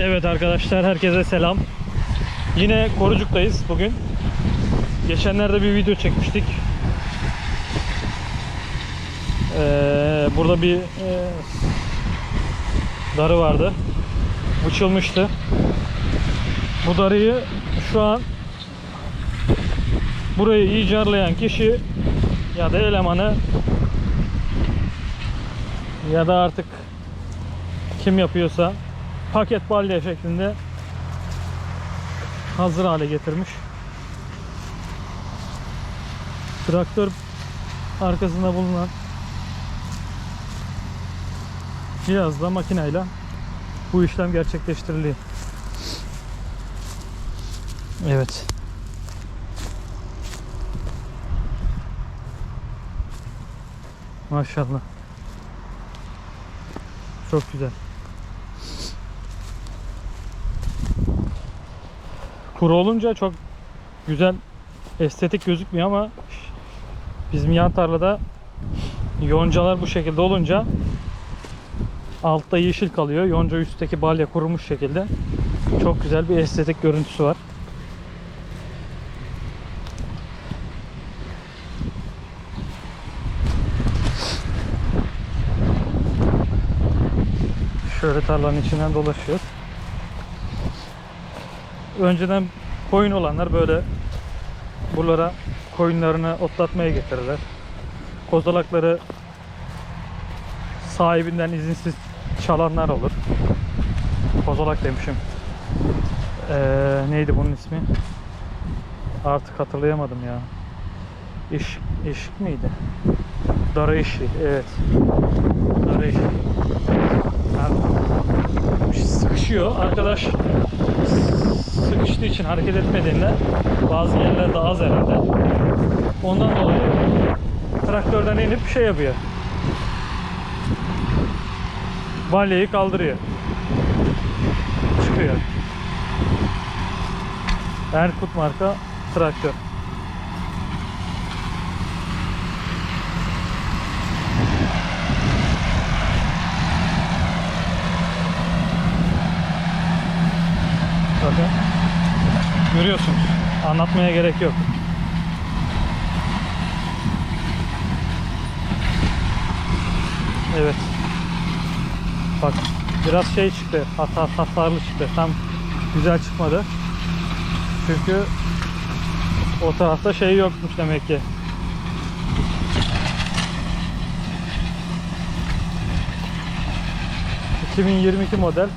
Evet arkadaşlar herkese selam. Yine Korucuk'tayız bugün. Geçenlerde bir video çekmiştik. Ee, burada bir e, darı vardı. Uçulmuştu. Bu darıyı şu an burayı icarlayan kişi ya da elemanı ya da artık kim yapıyorsa paket balya şeklinde hazır hale getirmiş. Traktör arkasında bulunan cihazla makineyle bu işlem gerçekleştiriliyor. Evet. Maşallah. Çok güzel. Kuru olunca çok güzel estetik gözükmüyor ama bizim yan tarlada yoncalar bu şekilde olunca altta yeşil kalıyor. Yonca üstteki balya kurumuş şekilde. Çok güzel bir estetik görüntüsü var. Şöyle tarlanın içinden dolaşıyoruz. Önceden koyun olanlar böyle buralara koyunlarını otlatmaya getirirler. Kozalakları sahibinden izinsiz çalanlar olur. Kozalak demişim. Ee, neydi bunun ismi? Artık hatırlayamadım ya. İş, eşik miydi? Darı eşi, evet. Darı eşi. Yani sıkışıyor. Arkadaş sıkıştığı için hareket etmediğinde bazı yerlerde az herhalde. Ondan dolayı traktörden inip şey yapıyor. Balyayı kaldırıyor. Çıkıyor. Erkut marka traktör. Görüyorsunuz. Anlatmaya gerek yok. Evet. Bak biraz şey çıktı. Hata, hasarlı çıktı. Tam güzel çıkmadı. Çünkü o tarafta şey yokmuş demek ki. ...2022 model...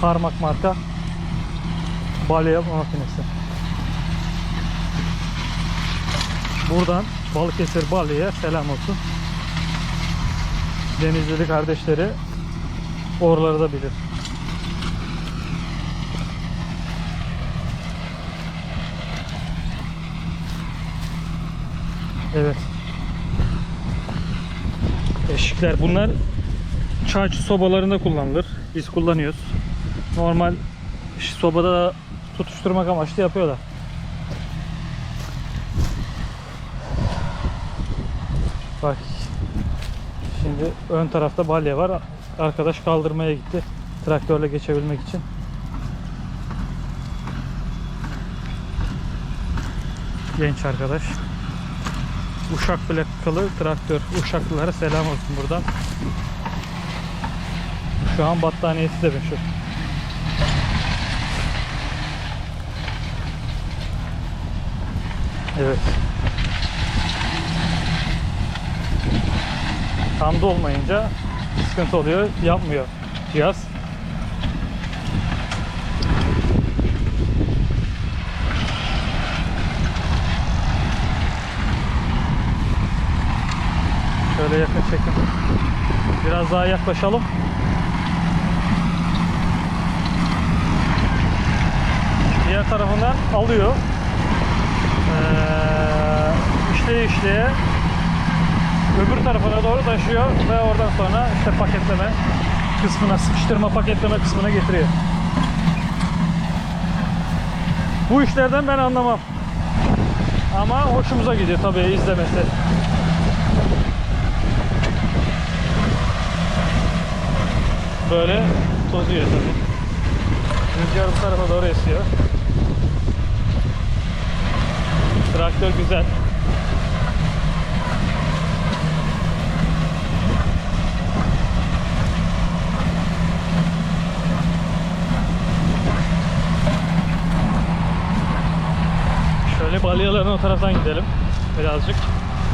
...Parmak marka... ...balya yapma makinesi. Buradan Balıkesir Balya'ya selam olsun. Denizlili kardeşleri oraları da bilir. Evet. Eşikler bunlar çay sobalarında kullanılır. Biz kullanıyoruz. Normal sobada da tutuşturmak amaçlı yapıyorlar. Bak Şimdi ön tarafta balya var. Arkadaş kaldırmaya gitti. Traktörle geçebilmek için. Genç arkadaş. Uşak plakalı traktör. Uşaklılara selam olsun buradan. Şu an battaniyesi de meşhur. Evet. Tam dolmayınca sıkıntı oluyor. Yapmıyor cihaz. Şöyle yakın çekim. Biraz daha yaklaşalım. Diğer tarafından alıyor. Ee, işleye işleye öbür tarafına doğru taşıyor ve oradan sonra işte paketleme kısmına sıkıştırma paketleme kısmına getiriyor. Bu işlerden ben anlamam. Ama hoşumuza gidiyor tabii izlemesi. Böyle tozuyor tabii. Rüzgar bu tarafa doğru esiyor. Traktör güzel. Şöyle balyaların o taraftan gidelim birazcık.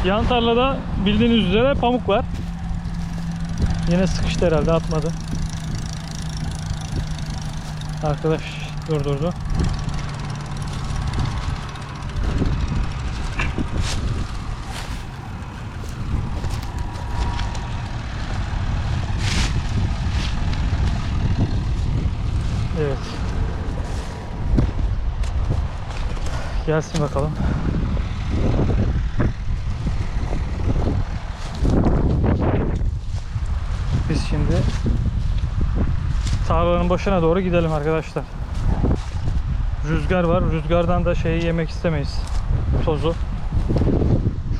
Yan tarlada bildiğiniz üzere pamuk var. Yine sıkıştı herhalde atmadı. Arkadaş durdurdu. Evet. Gelsin bakalım. Biz şimdi tarlanın başına doğru gidelim arkadaşlar. Rüzgar var. Rüzgardan da şeyi yemek istemeyiz. Tozu.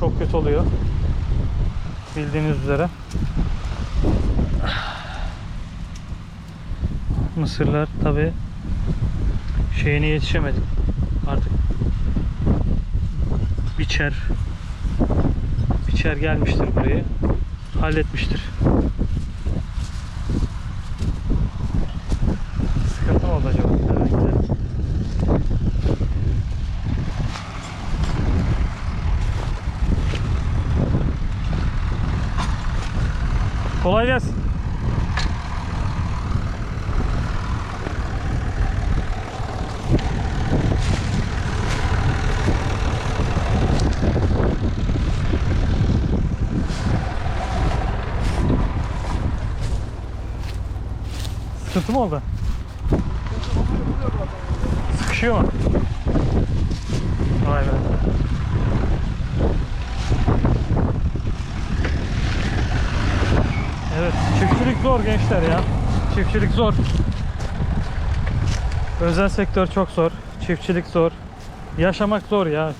Çok kötü oluyor. Bildiğiniz üzere. Mısırlar tabi şeyine yetişemedik. Artık biçer biçer gelmiştir burayı. Halletmiştir. Sıkıntı mı oldu acaba? Hemen gidelim. Kolay gelsin. Sıkıntı mı oldu? Sıkışıyor mu? Vay be. Evet, çiftçilik zor gençler ya. Çiftçilik zor. Özel sektör çok zor. Çiftçilik zor. Yaşamak zor ya.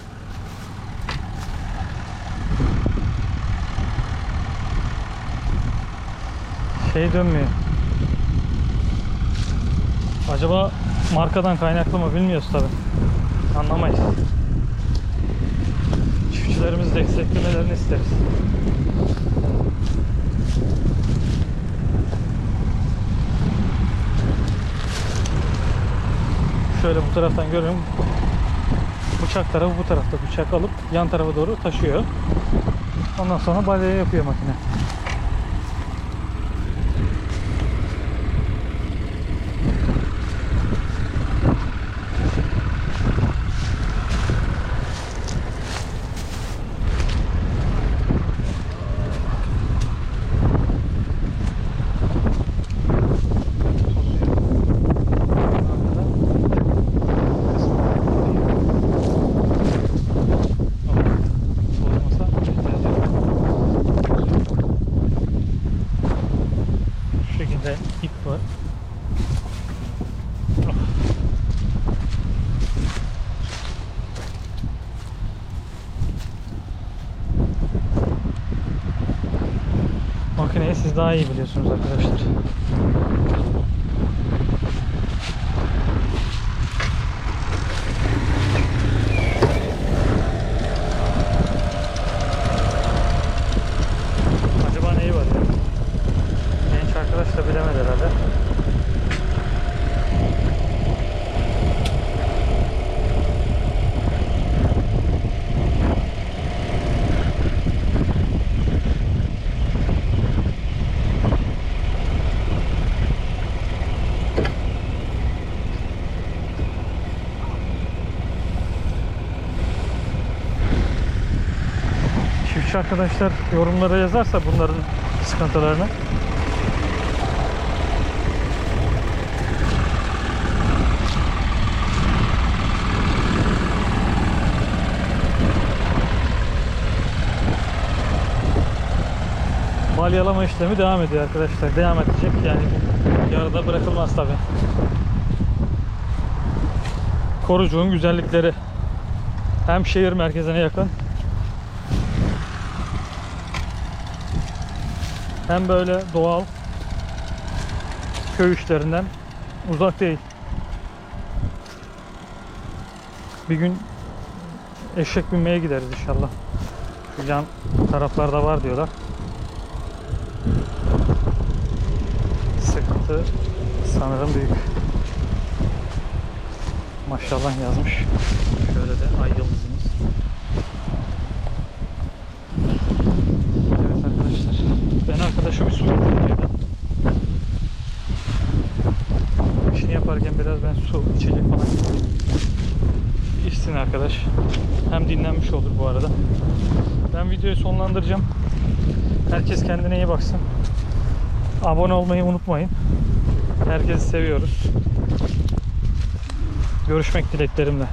Şey dönmüyor. Acaba markadan kaynaklı mı bilmiyoruz tabi. Anlamayız. Çiftçilerimiz desteklemelerini isteriz. Şöyle bu taraftan görüyorum. Bıçak tarafı bu tarafta. Bıçak alıp yan tarafa doğru taşıyor. Ondan sonra balya yapıyor makine. Şu şekilde ip var. Makineyi siz daha iyi biliyorsunuz arkadaşlar. Acaba neyi var ya? Genç arkadaş da bilemedi herhalde. Çiftçi arkadaşlar yorumlara yazarsa bunların sıkıntılarını balyalama işlemi devam ediyor arkadaşlar. Devam edecek yani yarıda bırakılmaz tabi. Korucuğun güzellikleri hem şehir merkezine yakın Hem böyle doğal köy işlerinden uzak değil. Bir gün eşek binmeye gideriz inşallah. Şu yan taraflarda var diyorlar. Sıkıntı sanırım büyük. Maşallah yazmış. Şöyle de ay yıldızı. Falan. İçsin arkadaş. Hem dinlenmiş olur bu arada. Ben videoyu sonlandıracağım. Herkes kendine iyi baksın. Abone olmayı unutmayın. Herkesi seviyoruz. Görüşmek dileklerimle.